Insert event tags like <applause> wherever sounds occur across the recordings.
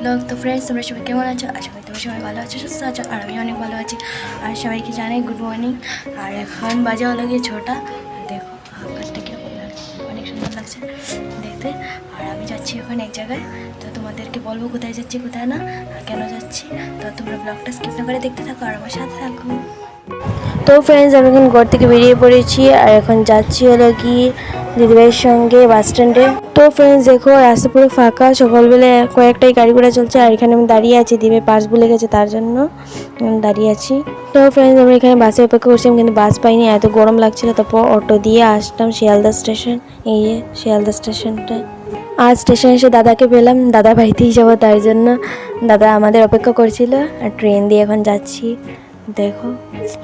Blog তো friends তোমরা সবাই কেমন আছো? আশা করি তোমরা সবাই ভালো আছো, সুস্থ আছো, আর আমি অনেক ভালো আছি। আর সবাইকে জানাই গুড মর্নিং আর এখন বাজে হলো গিয়ে ছটা। আর দেখো, আকাশটা কীরকম লাগছে। অনেক সুন্দর লাগছে দেখতে। আর আমি যাচ্ছি এখন এক জায়গায়। তো তোমাদেরকে বলব কোথায় যাচ্ছি, কোথায় না, আর কেন যাচ্ছি। তো তোমরা ব্লগটা স্কিপ না করে দেখতে থাকো আর আমার সাথে থাকো। তো ফ্রেন্ডস আমি এখন ঘর থেকে বেরিয়ে পড়েছি। আর এখন যাচ্ছি হলো কি দিদিভাইয়ের সঙ্গে বাস স্ট্যান্ডে তো ফ্রেন্ডস দেখো, রাস্তা পুরো ফাঁকা। সকালবেলা কয়েকটাই গাড়ি ঘোড়া চলছে, আর এখানে আমি দাঁড়িয়ে আছি। দিদিভাই পাস ভুলে গেছে তার জন্য দাঁড়িয়ে আছি। তো ফ্রেন্ডস আমরা এখানে বাসে অপেক্ষা করছিলাম, কিন্তু বাস পাইনি। এত গরম লাগছিল, তারপর অটো দিয়ে আসলাম শিয়ালদা স্টেশন এই যে শিয়ালদা স্টেশনটা আর স্টেশনে এসে দাদাকে পেলাম। দাদা বাড়িতেই যাব তার জন্য। দাদা আমাদের অপেক্ষা করছিল, আর ট্রেন দিয়ে এখন যাচ্ছি। দেখো,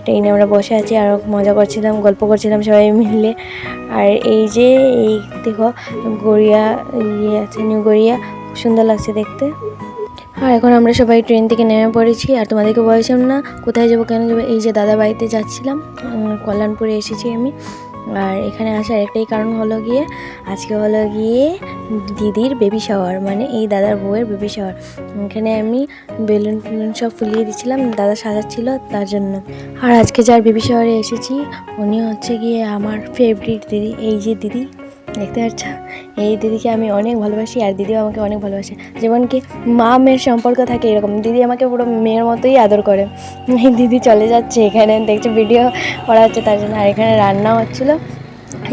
ট্রেনে আমরা বসে আছি আরও মজা করছিলাম, গল্প করছিলাম সবাই মিলে। আর এই যে, এই দেখো, গড়িয়া ইয়ে আছে, নিউ গড়িয়া, খুব সুন্দর লাগছে দেখতে। আর এখন আমরা সবাই ট্রেন থেকে নেমে পড়েছি, আর তোমাদেরকে বলেছিলাম না, কোথায় যাব, কেন যাব, এই যে দাদা বাড়িতে যাচ্ছিলাম কল্যাণপুরে এসেছি আমি। আর এখানে আসার একটাই কারণ হলো গিয়ে, আজকে হলো গিয়ে দিদির বেবি শাওয়ার মানে এই দাদার বউয়ের বেবি শাওয়ার এখানে আমি বেলুন টেলুন সব ফুলিয়ে দিচ্ছিলাম দাদা সাজাচ্ছিল তার জন্য। আর আজকে যার বেবি শাওয়ারে এসেছি, উনি হচ্ছে গিয়ে আমার ফেভারিট দিদি, এই যে দিদি। দেখতে পাচ্ছ? এই দিদিকে আমি অনেক ভালোবাসি আর দিদিও আমাকে অনেক ভালোবাসে। যেমন কি মা মেয়ের সম্পর্ক থাকে এরকম। দিদি আমাকে পুরো মেয়ের মতোই আদর করে। এই দিদি চলে যাচ্ছে এখানে, দেখছি ভিডিও করা হচ্ছে তার জন্য। আর এখানে রান্নাও হচ্ছিল।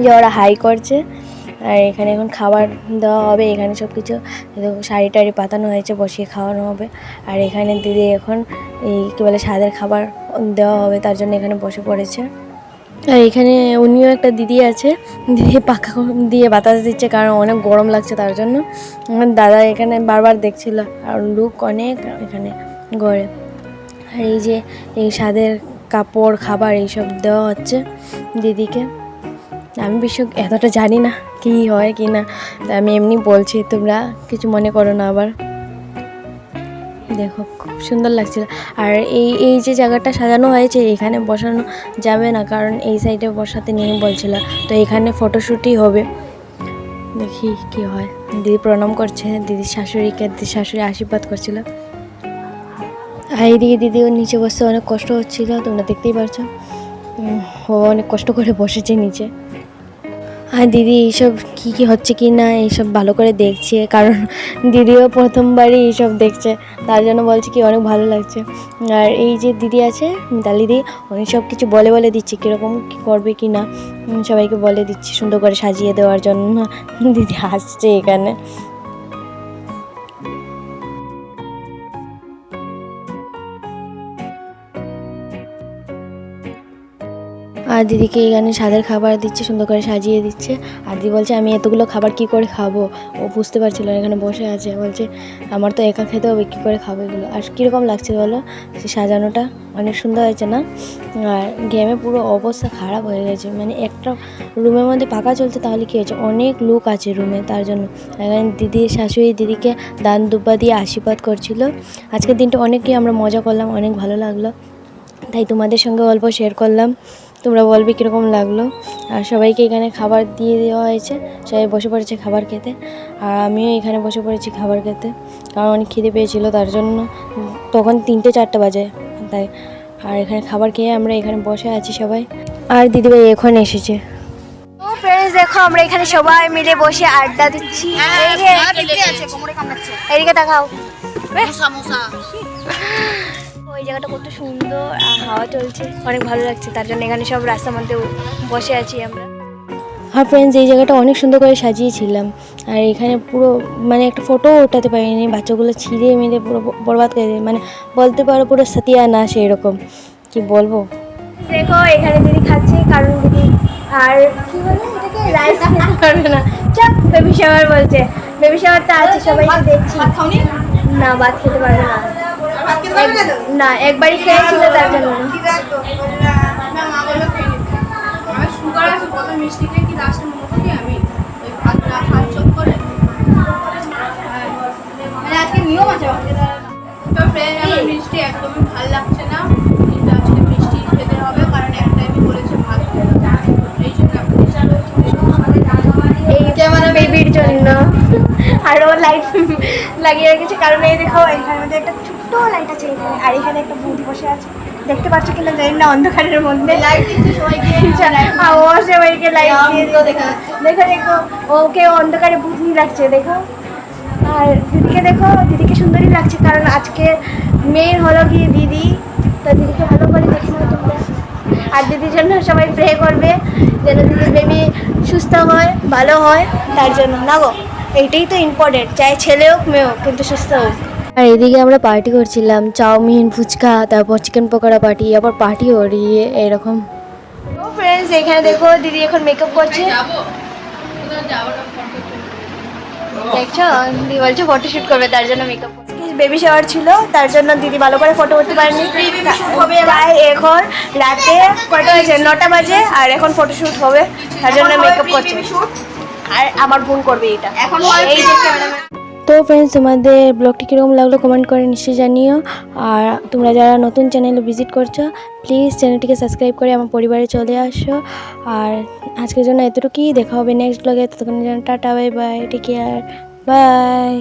যে ওরা হাই করছে। আর এখানে এখন খাবার দেওয়া হবে। এখানে সব কিছু শাড়ি টাড়ি পাতানো হয়েছে, বসিয়ে খাওয়ানো হবে। আর এখানে দিদি এখন এই কী বলে, স্বাদের খাবার দেওয়া হবে। তার জন্য এখানে বসে পড়েছে। আর এখানে উনিও একটা দিদি আছে। দিদি পাখা দিয়ে বাতাস দিচ্ছে কারণ অনেক গরম লাগছে তার জন্য। আমার দাদা এখানে বারবার দেখছিল আর লুক অনেক এখানে ঘরে। আর এই যে এই স্বাদের কাপড়, খাবার এইসব দেওয়া হচ্ছে দিদিকে। আমি বিশ্ব এতটা জানি না কী হয় কি না। আমি এমনি বলছি, তোমরা কিছু মনে করো না আবার। দেখো, খুব সুন্দর লাগছিল। আর এই এই যে জায়গাটা সাজানো হয়েছে, এখানে বসানো যাবে না, কারণ এই সাইডে বসাতে নেই বলছিল। তো এখানে ফটোশ্যুটই হবে। দেখি কি হয়। দিদি প্রণাম করছে, দিদির শাশুড়িকে, দিদির শাশুড়ি আশীর্বাদ করছিল। আর এইদিকে দিদি নিচে বসতে অনেক কষ্ট হচ্ছিল, তোমরা দেখতেই পারছ। ও অনেক কষ্ট করে বসেছে নিচে। আর দিদি এইসব কি কি হচ্ছে কি না এইসব ভালো করে দেখছে, কারণ দিদিও প্রথমবারই এইসব দেখছে, তার জন্য বলছে কি অনেক ভালো লাগছে। আর এই যে দিদি আছে, মিতালি দিদি অনেক সব কিছু বলে বলে দিচ্ছে, কীরকম কী করবে কি না সবাইকে বলে দিচ্ছে, সুন্দর করে সাজিয়ে দেওয়ার জন্য। দিদি হাসছে এখানে। আর দিদিকে এখানে স্বাদের খাবার দিচ্ছে, সুন্দর করে সাজিয়ে দিচ্ছে। আর দিদি বলছে, আমি এতগুলো খাবার কি করে খাব? ও বুঝতে পারছিল না, এখানে বসে আছে। বলছে, আমার তো একা খেতে হবে, কী করে খাব এগুলো? আর কীরকম লাগছে বলো? সে সাজানোটা অনেক সুন্দর হয়েছে না? আর গেমে পুরো অবস্থা খারাপ হয়ে গেছে। মানে একটা রুমের মধ্যে পাকা চলছে তাহলে কী হয়েছে? অনেক লোক আছে রুমে তার জন্য। এখানে দিদির শাশুড়ি দিদিকে দান দুব্বা দিয়ে আশীর্বাদ করছিল। আজকের দিনটা অনেকই আমরা মজা করলাম, অনেক ভালো লাগল। তাই তোমাদের সঙ্গে অল্প শেয়ার করলাম। তোমরা বলবে কীরকম লাগল। আর সবাইকে এখানে খাবার দিয়ে দেওয়া হয়েছে। সবাই বসে পড়েছে খাবার খেতে। আর আমিও এখানে বসে পড়েছি খাবার খেতে। কারণ অনেক খিদে পেয়েছিল তার জন্য। তখন তিনটে চারটে বাজে। তাই আর এখানে খাবার খেয়ে আমরা এখানে বসে আছি সবাই। আর দিদিভাই এখন এসেছে। ফ্রেন্ডস দেখো আমরা এখানে সবাই মিলে বসে আড্ডা দিচ্ছি। এই যে এদিকে তাকাও। <laughs> ওই জায়গাটা কত সুন্দর আর হাওয়া চলছে অনেক ভালো লাগছে। তার জন্য এখানে সব রাস্তার মধ্যে বসে আছি আমরা। আর ফ্রেন্ডস এই জায়গাটা অনেক সুন্দর করে সাজিয়েছিলাম। আর এখানে পুরো মানে একটা ফটো ওঠাতে পারিনি বাচ্চাগুলো ছিঁড়ে মিলে পুরো বরবাদ করে দেয় মানে বলতে পারো পুরো সাতিয়া না সেই রকম কি বলব? দেখো এখানে দিদি খাচ্ছে কারণ দিদি আর কি বলে এটাকে? রাইস খেতে পারবে না। চাপ বেবি শাওয়ার বলছে। বেবি শাওয়ারটা আছে সবাইকে দেখছি। না ভাত খেতে পারবে না। না একবারই খেয়েছিল তার জন্য। মিষ্টি মানে ফ্রেন্ড একদমই ভালো লাগছে না। কিন্তু আজকে মিষ্টি খেতে হবে কারণ এক টাইমই বলেছে ভাত এই এখন ক্যামেরা বেবির জন্য। আর ও লাইট লাগিয়ে রেখেছে কারণ এই দেখো মধ্যে একটা ছোট্ট লাইট আছে এখানে আর এখানে একটা বৌদি বসে আছে। দেখতে পাচ্ছ কিনা জানি না অন্ধকারের মধ্যে। লাইট দিচ্ছে সবাইকে। ও সবাইকে লাইট দিয়ে দেখো দেখো দেখো ওকে অন্ধকারে বুঝনি লাগছে দেখো। আর দিদিকে দেখো দিদিকে সুন্দরই লাগছে কারণ আজকে মেয়ের হলো গিয়ে দিদি। তো দিদিকে ভালো করে দেখে নাও তোমরা। আর দিদির জন্য সবাই প্রে করবে যেন দিদির বেবি সুস্থ হয় ভালো হয় তার জন্য। না গো এইটাই তো ইম্পর্টেন্ট চাই ছেলে হোক মেয়ে হোক কিন্তু সুস্থ হোক। আর এদিকে আমরা পার্টি করছিলাম চাউমিন ফুচকা তারপর চিকেন পকোড়া পার্টি আবার পার্টি করি এরকম। ফ্রেন্ডস এখানে দেখো দিদি এখন মেকআপ করছে। দেখছ? দিদি বলছে করবে তার জন্য মেকআপ বেবি শাওয়ার ছিল তার জন্য দিদি ভালো করে ফটো করতে পারেনি। তাই এখন রাতে বাজে? নটা বাজে আর এখন ফটোশুট হবে তার জন্য মেকআপ করছে। আর আমার বোন করবে এটা। এখন এই যে ক্যামেরাম্যান তো ফ্রেন্ডস তোমাদের ব্লগটি কীরকম লাগল কমেন্ট করে নিশ্চয়ই জানিও। আর তোমরা যারা নতুন চ্যানেলে ভিজিট করছ প্লিজ চ্যানেলটিকে সাবস্ক্রাইব করে আমার পরিবারে চলে আসো। আর আজকের জন্য এতটুকুই, দেখা হবে নেক্সট ব্লগে ততক্ষণের জন্য tata bye bye take care bye